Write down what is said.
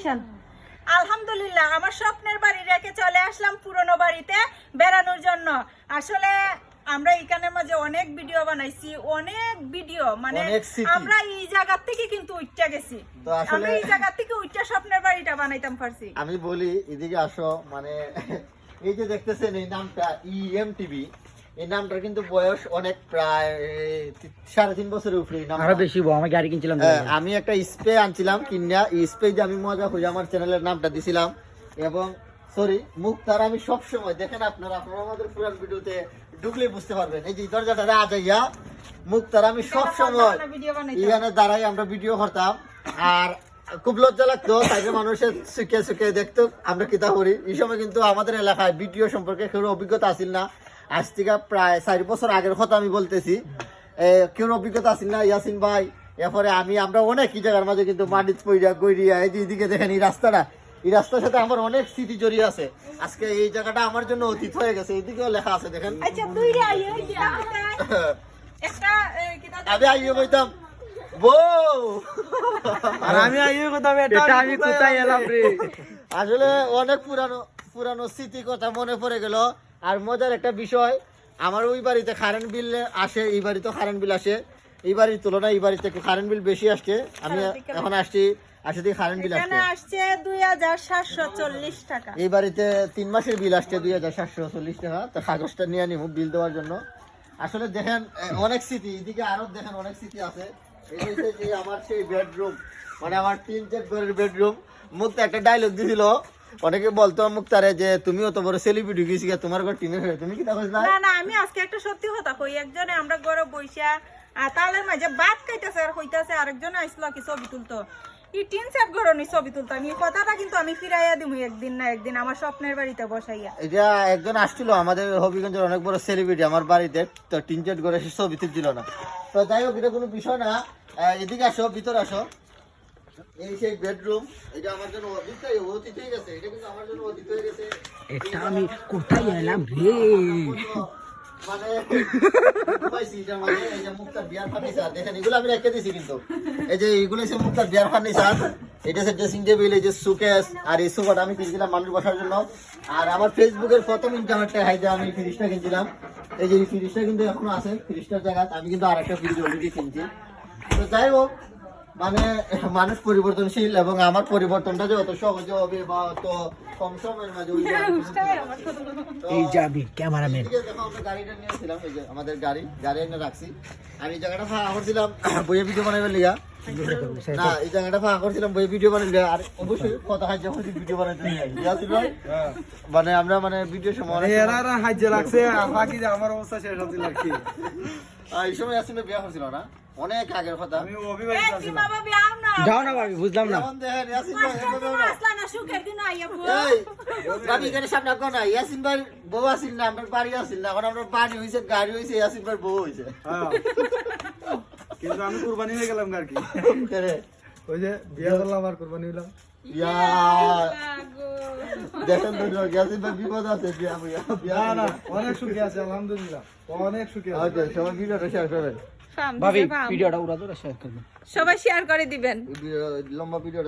Action আলহামদুলিল্লাহ আমার স্বপ্নের বাড়ি রেখে চলে আসলাম পুরনো বাড়িতে বেড়ানোর জন্য। আসলে আমরা এখানের মাঝে অনেক ভিডিও বানাইছি অনেক ভিডিও মানে আমরা এই জায়গা থেকে কিন্তু উঠতে গেছি। তো আসলে- আমরা এই জায়গা থেকে উঠতে স্বপ্নের বাড়িটা বানাইতাম পারছি আমি বলি এদিকে আসো মানে এই যে দেখতেছেন এই নামটা ইএম টিভি এই নামটার কিন্তু বয়স অনেক প্রায় সাড়ে তিন বছরের উপরে আরও বেশি আমি গাড়ি কিনছিলাম হ্যাঁ, আমি একটা স্প্রে আনছিলাম এই স্প্রে যে আমি মজা করে আমার চ্যানেলের নামটা দিছিলাম। এবং সরি মুক্তার আমি সব সময় দেখেন আপনারা আপনারা আমাদের পুরান ভিডিওতে ঢুকলে বুঝতে পারবেন। এই যে দরজাটা আজ আইয়া মুক্তার আমি সব সময় এখানে দাঁড়াই আমরা ভিডিও করতাম। আর খুব লজ্জা লাগতো মানুষের শুকিয়ে শুকিয়ে দেখতো আমরা কিতা করি এই সময় কিন্তু আমাদের এলাকায় ভিডিও সম্পর্কে কেউ অভিজ্ঞতা আসিল না। আজ থেকে প্রায় চার বছর আগের কথা আমি বলতেছি। কেউ অভিজ্ঞতা আসিল না ইয়াসিন ভাই? এরপরে আমি আমরা অনেক কি জায়গার মাঝে কিন্তু মাটিত পইরা গইরিয়া এই যে এদিকে দেখেন এই রাস্তাটা। এই রাস্তার সাথে আমার অনেক স্মৃতি জড়িয়ে আছে। আজকে এই জায়গাটা আমার জন্য অতীত হয়ে গেছে এইদিকেও লেখা আছে দেখেন। আচ্ছা আমি আইয়ে বইতাম। বউ! আর আমি আইয়ে কোথাও এটা এটা আমি কোথায় এলাম রে? আসলে অনেক পুরানো পুরানো স্মৃতি কথা মনে পড়ে গেল। আর মজার একটা বিষয় আমার ওই বাড়িতে কারেন্ট বিল আসে এই বাড়িতেও কারেন্ট বিল আসে। এই বাড়ির তুলনায় এই বাড়িতে একটু কারেন্ট বিল বেশি আসছে। আমি এখন আসছি আসে থেকে কারেন্ট বিল আসছে। আসছে দুই হাজার সাতশো চল্লিশ টাকা। এই বাড়িতে তিন মাসের বিল আসছে দুই হাজার সাতশো চল্লিশ টাকা। তো কাগজটা নিয়ে নিব বিল দেওয়ার জন্য। আসলে দেখেন অনেক স্মৃতি এদিকে আরও দেখেন অনেক স্মৃতি আছে। এই যে আমার সেই বেডরুম মানে আমার তিন চার ঘরের বেডরুম মুক্তা একটা ডায়লগ দিছিল। অনেকে বলতো মুক্তারে যে তুমিও তো বড় সেলিব্রিটি গেছি তোমার ঘর ঘরে তুমি কি দেখো না না না আমি আজকে একটা সত্যি কথা কই। একজনে আমরা গরম বইসা আর তালের মাঝে ভাত খাইতেছে আর কইতাছে আরেকজন আইসলো কি ছবি তুলতো। ই টিন সেট ঘরনি ছবি তুলতাম এই কথাটা কিন্তু আমি ফিরাইয়া দিমু একদিন না একদিন আমার স্বপ্নের বাড়িতে বসাইয়া। এটা একজন আসছিল আমাদের হবিগঞ্জের অনেক বড় সেলিব্রিটি আমার বাড়িতে তো টিন চেট করে সে ছবি তুলছিল না। তো যাই হোক এটা কোনো বিষয় না। এদিকে আসো ভিতরে আসো। এই সেই বেডরুম এটা আমার জন্য অতীত অতীত হয়ে গেছে এটা কিন্তু আমার জন্য অতীত হয়ে গেছে। এটা আমি কোথায় এলাম রে? মানে পাইছি এটা মানে এই যে মুক্তার বিয়ার ফার্নিচার দেখেন এগুলো আমি রেখে দিছি কিন্তু। এই যে এইগুলো হচ্ছে মুক্তার বিয়ার ফার্নিচার এটা হচ্ছে ড্রেসিং টেবিল এই যে সুকেস আর এই আমি কিনছিলাম মানুষ বসার জন্য। আর আমার ফেসবুকের প্রথম ইন্টারনেটটা হাই যে আমি ফ্রিজটা কিনছিলাম। এই যে ফ্রিজটা কিন্তু এখনও আছে ফ্রিজটার জায়গায়। আমি কিন্তু আরেকটা ফ্রিজ অলরেডি কিনছি। তো যাই হোক মানে মানুষ পরিবর্তনশীল এবং আমার পরিবর্তনটা যে অত সহজে হবে বা অত কম সময়ের মাঝে ওই যে আমি তো- এই যাবি ক্যামেরাম্যান। আমরা গাড়িটা নিয়েছিলাম এই যে আমাদের গাড়ি গাড়ি এনে রাখছি। আমি এই জায়গাটা ফাঁকা করছিলাম বইয়ে ভিডিও বানাইবার লিগা না এই জায়গাটা ফাঁকা করছিলাম বইয়ে ভিডিও বানাইলে আর অবশ্যই কথা খাই যখন ভিডিও বানাইতে ভাই? মানে আমরা মানে ভিডিও সময় হাইজে লাগছে বাকি যে আমার অবস্থা শেষ হতে লাগছে এই সময় ভাই বিয়া করছিল না? অনেক আগের কথা। আমি আছি যাও না ভাবি বুঝলাম না। না। আসলা না সুখের দিন আইয়া বউ। এই, সামনে আঁকো ইয়াসিন ভাই বউ আসিল না আপনার বাড়ি আসিল না। এখন আপনার বাড়ি হয়েছে গাড়ি হয়েছে ইয়াসিন ভাই বউ হয়েছে হ্যাঁ। কিন্তু আমি কুরবানি হয়ে গেলাম আর কি ওই যে বিয়ে করলাম আর কুরবানি হইলাম। দেখেন তো ইয়াসিন ভাই বিপদ আছে বিয়া বিয়া বিয়া না অনেক সুখী আছে আলহামদুলিল্লাহ। অনেক সুখী আছে। সবাই ভিডিওটা শেয়ার করেন ফার্ম ভাবি ভিডিওটা উড়া দাও শেয়ার করবেন সবাই শেয়ার করে দিবেন। লম্বা ভিডিওটা